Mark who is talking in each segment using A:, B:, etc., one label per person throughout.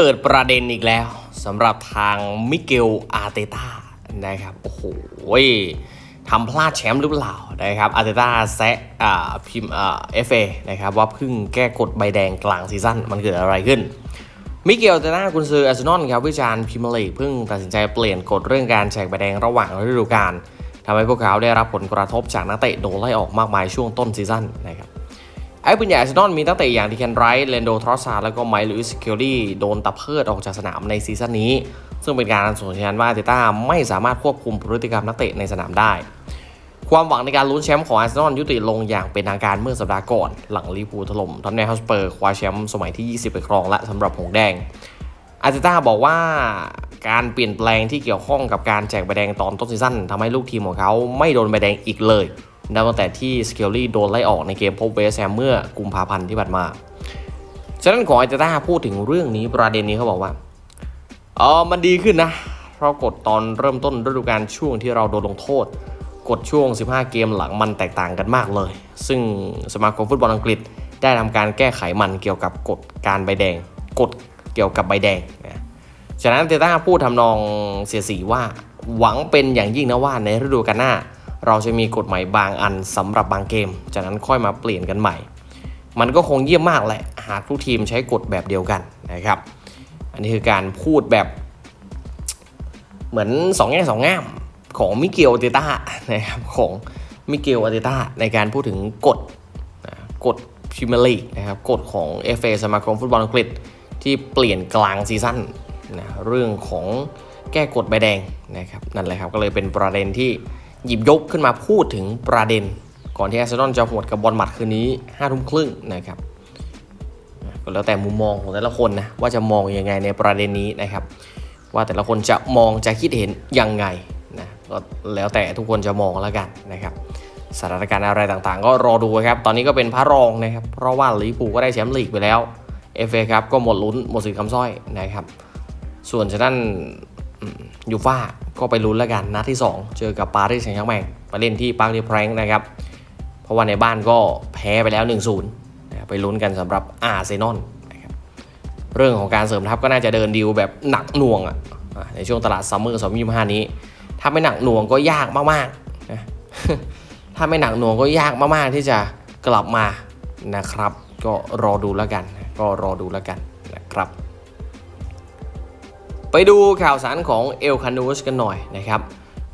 A: เปิดประเด็นอีกแล้วสำหรับทางมิเกลอาร์เตต้านะครับ โอ้โหทำพลาดแชมป์หรือเปล่านะครับอาร์เตต้าแซะพิมพ์เอฟเอนะครับว่าเพิ่งแก้กฎใบแดงกลางซีซั่นมันเกิดอะไรขึ้น มิเกลอาร์เตต้ากุนซืออาร์เซนอลครับวิจารณ์พรีเมียร์ลีกเพิ่งตัดสินใจเปลี่ยนกฎเรื่องการแจกใบแดงระหว่างฤดูกาลทำให้พวกเขาได้รับผลกระทบจากนักเตะโดนไล่ออกมากมายช่วงต้นซีซั่นนะครับ ไอ้ปืนใหญ่อาร์เซนอลมีตั้งแต่อย่างที่แคนไรท์เลนโดทรอสซาร์แล้วก็ไมล์ลุยส์เคลลี่โดนตะเพิดออกจากสนามในซีซั่นนี้ ซึ่งเป็นการส่งสัญญาณว่าเตต้าไม่สามารถควบคุมพฤติกรรมนักเตะในสนามได้ ความหวังในการลุ้นแชมป์ของอาร์เซนอลยุติลงอย่างเป็นทางการเมื่อสัปดาห์ก่อน หลังลิเวอร์พูถล่มทอตแนมฮอสเปอร์คว้าแชมป์สมัยที่ 20 ไปครองและสำหรับหงแดงอาร์เตต้าบอกว่าการเปลี่ยนแปลงที่เกี่ยวข้องกับการแจกใบแดงตอนต้นซีซั่นทำให้ลูกทีมของเขาไม่โดนใบแดงอีกเลย นับตั้งแต่ที่สเกลลี่โดนไล่ออกในเกมพบเวสแฮมเมื่อกุมภาพันธ์ที่ผ่านมา ฉะนั้นของอาร์เตต้าพูดถึงเรื่องนี้ประเด็นนี้เขาบอกว่าเออมันดีขึ้นนะเพราะกฎตอนเริ่มต้นฤดูกาลช่วงที่เราโดนลงโทษกฎช่วง 15 เกมหลังมันแตกต่างกันมากเลย ซึ่งสมาคมฟุตบอลอังกฤษได้ทำการแก้ไขมันเกี่ยวกับกฎการใบแดงกฎเกี่ยวกับใบแดงนะฉะนั้นเตต้าพูดทำนองเสียสีว่าหวังเป็นอย่างยิ่งนะว่าในฤดูกาลหน้า เราจะมีกฎใหม่บางอันสำหรับบางเกม จากนั้นค่อยมาเปลี่ยนกันใหม่ มันก็คงเยี่ยมมากแหละหากทุกทีมใช้กฎแบบเดียวกันนะครับ อันนี้คือการพูดแบบ เหมือนสองแง่สองแง่ามของมิเกลเตต้านะครับของมิเกลอาร์เตต้าในการพูดถึงกฎนะกฎพรีเมียร์ลีกนะครับกฎของ FA สมาคมฟุตบอลอังกฤษ ที่เปลี่ยนกลางซีซั่นนะเรื่องของแก้กฎใบแดงนะครับนั่นแหละครับก็เลยเป็นประเด็นที่ หยิบยกขึ้นมาพูดถึงประเด็น ก่อนที่อาร์เซนอลจะหวดกับบอลหมัดคืนนี้ห้าทุ่มครึ่งนะครับก็แล้วแต่มุมมองของแต่ละคนนะว่าจะมองยังไงในประเด็นนี้นะครับ ว่าแต่ละคนจะมองจะคิดเห็นยังไงนะก็แล้วแต่ทุกคนจะมองแล้วกันนะครับสถานการณ์อะไรต่างๆ ก็รอดูครับ ตอนนี้ก็เป็นพระรองนะครับ เพราะว่าลิเวอร์พูก็ได้แชมป์ลีกไปแล้วเอฟเอครับก็หมดลุ้นหมดสิทธิ์คำสร้อยนะครับ ส่วนฉะนั้นยูฟ่า ก็ไปลุ้นแล้วกันนัดที่ 2 เจอกับปารีสแซงต์แชร์แมงไปเล่นที่ปาร์คดีแพรงนะครับ เพราะว่าในบ้านก็แพ้ไปแล้ว 1-0นะไปลุ้นกันสำหรับอาร์เซนอลนะครับเรื่องของการเสริมทัพก็น่าจะเดินดีลแบบหนักหน่วงอะในช่วงตลาดซัมเมอร์2025นี้ ถ้าไม่หนักหน่วงก็ยากมากๆนะถ้าไม่หนักหน่วงก็ยากมากๆที่จะกลับมานะครับ ก็รอดูแล้วกัน ก็รอดูแล้วกันนะครับ ไปดูข่าวสารของเอลคานูสกันหน่อยนะครับ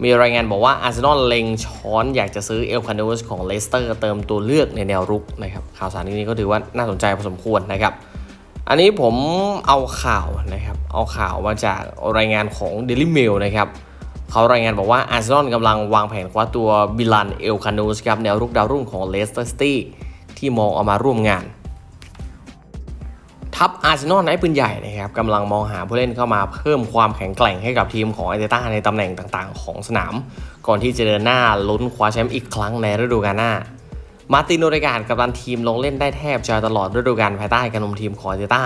A: มีรายงานบอกว่าอาร์เซนอลเล็งช้อนอยากจะซื้อเอลคานูสของเลสเตอร์เติมตัวเลือกในแนวรุกนะครับข่าวสารนี้ก็ถือว่าน่าสนใจพอสมควรนะครับ อันนี้ผมเอาข่าวนะครับเอาข่าวมาจากรายงานของ Daily Mail นะครับเขารายงานบอกว่าอาร์เซนอลกำลังวางแผนคว้าตัวบิลันเอลคานูสครับแนวรุกดาวรุ่งของเลสเตอร์ซิตี้ที่มองเอามาร่วมงาน ทัพอาร์เซนอลไอ้ปืนใหญ่นะครับกำลังมองหาผู้เล่นเข้ามาเพิ่มความแข็งแกร่งให้กับทีมของอาร์เตต้าในตำแหน่งต่างๆ ของสนาม ก่อนที่จะเดินหน้าลุ้นคว้าแชมป์อีกครั้งในฤดูกาลหน้า มาร์ตินโนเดกาดกัปตันทีมลงเล่นได้แทบจะตลอดฤดูกาลภายใต้การนำทีมของอาร์เตต้า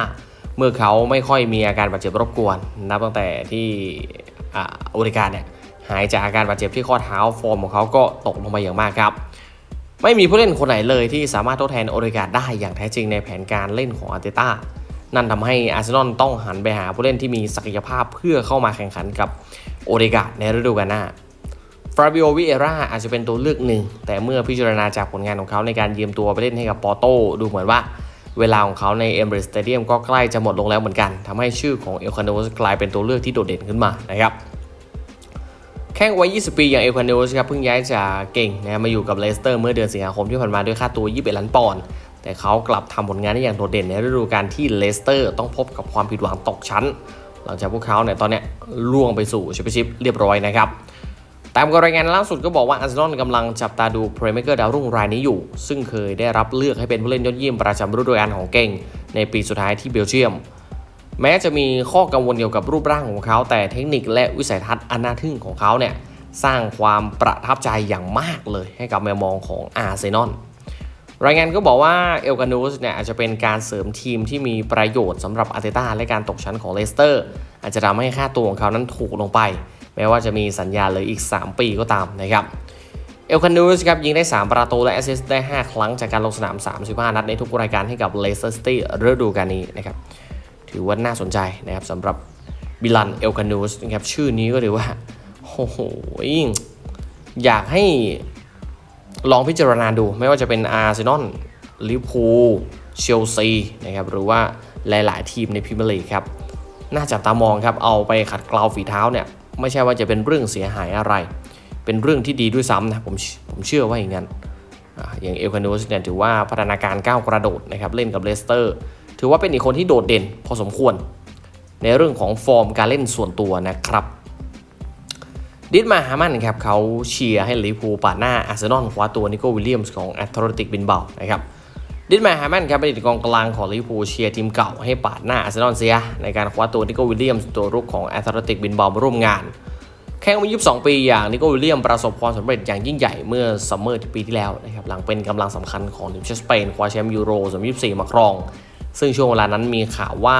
A: เมื่อเขาไม่ค่อยมีอาการบาดเจ็บรบกวน นับตั้งแต่ที่อ่าโอเดการ์ดเนี่ยหายจากอาการบาดเจ็บที่ข้อเท้าฟอร์มของเขาก็ตกลงไปอย่างมากครับไม่มีผู้เล่นคนไหนเลยที่สามารถทดแทนโอเดการ์ดได้อย่างแท้จริงในแผนการเล่นของอาร์เตต้า นั่นทำให้อาร์เซนอลต้องหันไปหาผู้เล่นที่มีศักยภาพเพื่อเข้ามาแข่งขันกับโอเดกาในฤดูกาลหน้าฟราบิโอวิเอร่าอาจจะเป็นตัวเลือกหนึ่ง แต่เมื่อพิจารณาจากผลงานของเขาในการยืมตัวไปเล่นให้กับปอร์โตดูเหมือนว่าเวลาของเขาในเอมเบรสเตเดียมก็ใกล้จะหมดลงแล้วเหมือนกันทำให้ชื่อของเอลคาโนสกลายเป็นตัวเลือกที่โดดเด่นขึ้นมานะครับแข้งวัย 20 ปี อย่างเอลคาโนสครับเพิ่งย้ายจากเก่งนะมาอยู่กับเลสเตอร์เมื่อเดือนสิงหาคมที่ผ่านมาด้วยค่าตัว 21 ล้านปอนด์ แต่เขากลับทำผลงานได้อย่างโดดเด่นในฤดูกาลที่เลสเตอร์ ต้องพบกับความผิดหวังตกชั้น หลังจากพวกเขาเนี่ยตอนเนี้ยล่วงไปสู่แชมเปี้ยนชิพเรียบร้อยนะครับตามการรายงานล่าสุดก็บอกว่าอาร์เซนอลกำลังจับตาดูเพลย์เม k เกอร์ดาวรุ่งรายนี้อยู่ ซึ่งเคยได้รับเลือกให้เป็นผู้เล่นยอดเยี่ยมประจำฤดูกาลของเก่ง ในปีสุดท้ายที่เบลเยียม แม้จะมีข้อกังวลเกี่ยวกับรูปร่างของเขา แต่เทคนิคและวิสัยทัศน์อันน่าทึ่งของเขาเนี่ยสร้างความประทับใจอย่างมากเลยให้กับแมวมองของอาร์เซนอล รายงานก็บอกว่าเอลกานูสเนี่ยอาจจะเป็นการเสริมทีมที่มีประโยชน์สำหรับอาร์เตต้าและการตกชั้นของเลสเตอร์ อาจจะทำให้ค่าตัวของเขานั้นถูกลงไป แม้ว่าจะมีสัญญาเหลยอีก 3 ปีก็ตามนะครับเอลคานูสครับยิงได้ 3 ประตูและแอสซิสต์ได้ 5 ครั้งจากการลงสนาม 35 นัดในทุกรายการให้กับเลสเตอร์ซิตี้ฤดูกาลนี้นะครับถือว่าน่าสนใจนะครับสำหรับบิลันเอลคานูสนะครับชื่อนี้ก็ถือว่าโอ้โหอยากให้ ลองพิจารณาดูไม่ว่าจะเป็นอาร์เซนอลลิเวอร์พูลเชลซีนะครับหรือว่าหลาย ๆ ทีมในพรีเมียร์ลีกครับน่าจับตามองครับเอาไปขัดเกลาฝีเท้าเนี่ยไม่ใช่ว่าจะเป็นเรื่องเสียหายอะไร เป็นเรื่องที่ดีด้วยซ้ำนะผมผมเชื่อว่าอย่างนั้นอย่างเอลคานูสเนี่ยถือว่าพัฒนาการก้าวกระโดดนะครับเล่นกับเลสเตอร์ ถือว่าเป็นอีกคนที่โดดเด่นพอสมควร ในเรื่องของฟอร์มการเล่นส่วนตัวนะครับ ดิสมาฮามันครับเขาเชียร์ให้ลิเวอร์พูลปาดหน้าอาร์เซนอลคว้าตัวนิโก้วิลเลียมส์ของแอตเลติกบินเบานะครับดิสมาฮามันครับเป็นกองกลางของลิเวอร์พูลเชียร์ทีมเก่าให้ปาดหน้าอาร์เซนอลเสียในการคว้าตัวนิโก้วิลเลียมส์ตัวรุกของแอตเลติกบินเบามาร่วมงานแข่งมา22 ปีอย่างนิโก้วิลเลียมประสบความสำเร็จอย่างยิ่งใหญ่เมื่อซัมเมอร์ปีที่แล้วนะครับหลังเป็นกำลังสำคัญของทีมชาติสเปนคว้าแชมป์ยูโร2024มาครอง ซึ่งช่วงเวลานั้นมีข่าวว่า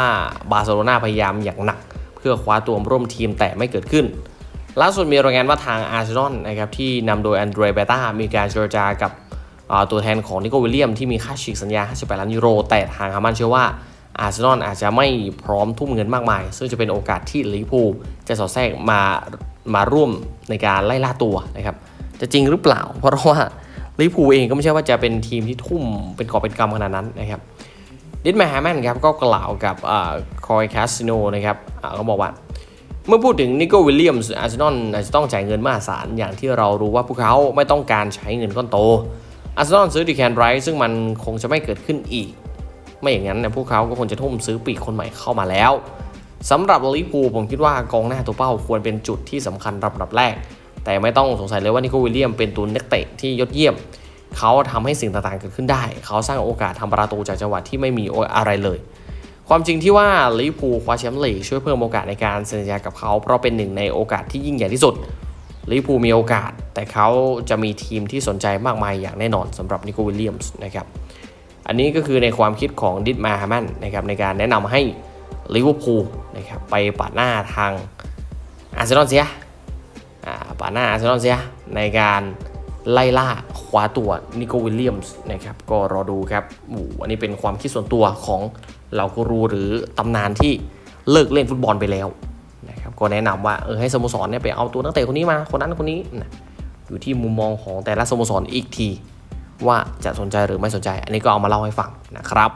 A: บาร์เซโลนาพยายามอย่างหนัก เพื่อคว้าตัวร่วมทีมแต่ไม่เกิดขึ้น ล่าสุดมีรายงานว่าทางอาร์เซนอลนะครับที่นำโดยอันเดรเบต้ามีการเจรจากับตัวแทนของนิโกวิลเลียมที่มีค่าฉีกสัญญา 58 ล้านยูโร แต่ทางฮามันเชื่อว่าอาร์เซนอลอาจจะไม่พร้อมทุ่มเงินมากมาย ซึ่งจะเป็นโอกาสที่ลิเวอร์พูลจะสอดแทรกมามาร่วมในการไล่ล่าตัวนะครับจะจริงหรือเปล่า เพราะว่าลิเวอร์พูลเองก็ไม่ใช่ว่าจะเป็นทีมที่ทุ่มเป็นกอบเป็นกำขนาดนั้นนะครับดิสแมฮแมนครับก็กล่าวกับคอยคาสิโนนะครับเขาบอกว่า เมื่อพูดถึงนิโก้วิลเลียมส์อาร์เซนอลอาจจะต้องจ่ายเงินมหาศาลอย่างที่เรารู้ว่าพวกเขาไม่ต้องการใช้เงินก้อนโตอาร์เซนอลซื้อดีแคนไรท์ซึ่งมันคงจะไม่เกิดขึ้นอีก ไม่อย่างนั้นเนยพวกเขาก็คงจะทุ่มซื้อปีกคนใหม่เข้ามาแล้วสำหรับลิเวอร์พูลผมคิดว่ากองหน้าตัวเป้าควรเป็นจุดที่สำคัญลำดับแรก แต่ไม่ต้องสงสัยเลยว่านิโก้วิลเลียมเป็นตัวนักเตะที่ยอดเยี่ยม เขาทำให้สิ่งต่างๆเกิดขึ้นได้ เขาสร้างโอกาสทำประตูจากจังหวะที่ไม่มีอะไรเลย ความจริงที่ว่าลิเวอร์พูลคว้าแชมป์ลีกช่วยเพิ่มโอกาสในการเซ็นสัญญากับเขา เพราะเป็นหนึ่งในโอกาสที่ยิ่งใหญ่ที่สุดลิเวอร์พูลมีโอกาส แต่เขาจะมีทีมที่สนใจมากมายอย่างแน่นอนสำหรับนิโควิลเลียมส์นะครับอันนี้ก็คือในความคิดของดิดมาฮามันนะครับในการแนะนำให้ลิเวอร์พูลนะครับไปปาดหน้าทางอาร์เซนอลเสียอ่าปาดหน้าอาร์เซนอลเสียในการไล่ล่าคว้าตัวนิโควิลเลียมส์นะครับก็รอดูครับอ้โหอันนี้เป็นความคิดส่วนตัวของ เหล่ากูรูหรือตำนานที่เลิกเล่นฟุตบอลไปแล้วนะครับก็แนะนำว่าเออให้สโมสรเนี่ยไปเอาตัวนักเตะคนนี้มาคนนั้นคนนี้นะอยู่ที่มุมมองของแต่ละสโมสรอีกที ว่าจะสนใจหรือไม่สนใจ อันนี้ก็เอามาเล่าให้ฟังนะครับ